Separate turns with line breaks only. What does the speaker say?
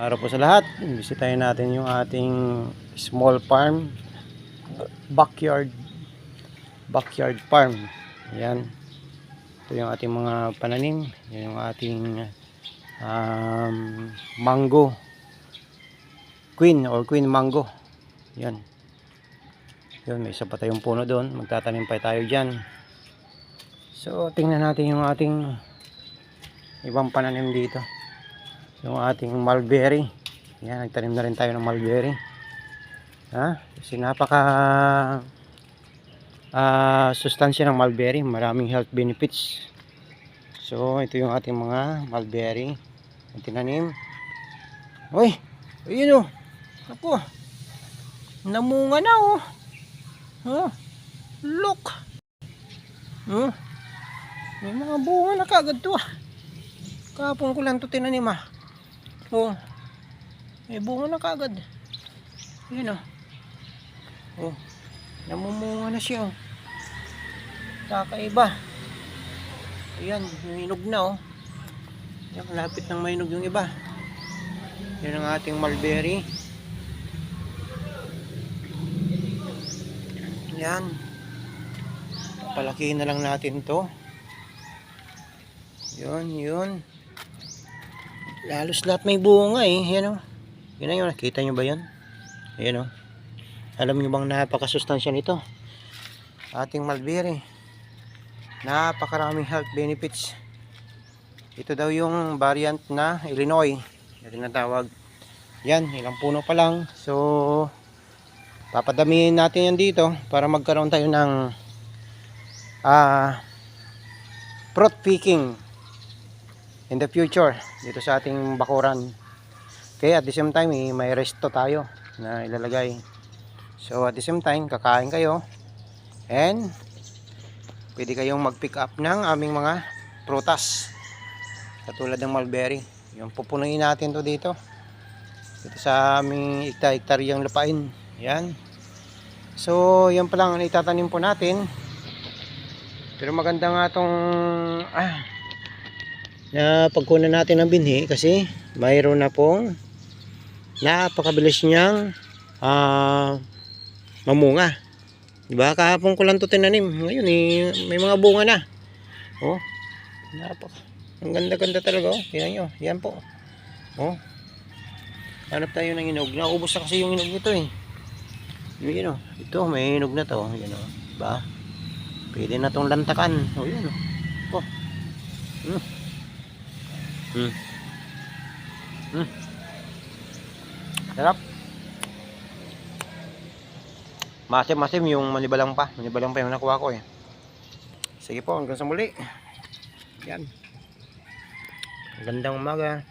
Araw po sa lahat. Bisitahin natin yung ating small farm. Backyard. Backyard farm. Ayan. Ito yung ating mga pananim. Yan yung ating um, mango. Queen or queen mango. Yan. Yun, may isa pa tayong puno doon. Magtatanim pa tayo dyan. So, tingnan natin yung ating ibang pananim dito yung ating mulberry. Yan nagtanim na rin tayo ng mulberry. Ha? Kasi napaka ah sustansya ng mulberry. Maraming health benefits. So ito yung ating mga mulberry ang tinanim. Uy! Ayun oh. Ako namunga na oh. Oh look. Oh may mga bunga na kagad to ah Kahapon ko lang ito tinanim ah. Oh. May bunga na kagad. Yan oh. Oh. Namumunga na siya oh. Kakaiba. Ayan, minog na oh. Yan, malapit nang mainog yung iba. Yan ang ating mulberry. Yan. Palakihin na lang natin to. Yun, yun. Lalos lahat may bunga eh. Yan o. Yun na yun. Nakita nyo ba yan? Yan o. Alam nyo bang napakasustansya nito? Ating mulberry. Napakaraming health benefits. Ito daw yung variant na Illinois. Na tinatawag. Yan. Ilang puno pa lang. So, papadamihin natin yan dito para magkaroon tayo ng ah fruit picking in the future dito sa ating bakuran. Okay at the same time eh, may resto tayo na ilalagay. So at the same time kakain kayo. And pwede kayong mag pick up ng aming mga prutas. Katulad ng mulberry. Yung pupunuin natin to dito. Dito sa aming ikta-iktaryang lupain. Yan. So yan pa lang ang itatanim po natin. Pero maganda nga tong ah, na pagkunan natin ng binhi kasi mayroon na pong napakabilis niyang ah, mamunga. Diba? Kahapon ko lang to tinanim. Ngayon eh, may mga bunga na. Oh, napak. Ang ganda-ganda talaga. Oh. Tingnan nyo. Yan po. Oh. Hanap tayo ng inog. Naubos na kasi yung inog nito eh. Yun oh. Ito, may inog na to. Yan oh. Diba? Pwede na tong lantakan. Oh, yan oh. Oh. Hmm. Hmm. Hmm. Sarap. Masim-masim yung manibalang pa. Manibalang pa yung nakuha ko eh. Sige po, hanggang sa muli. Yan. Gandang umaga.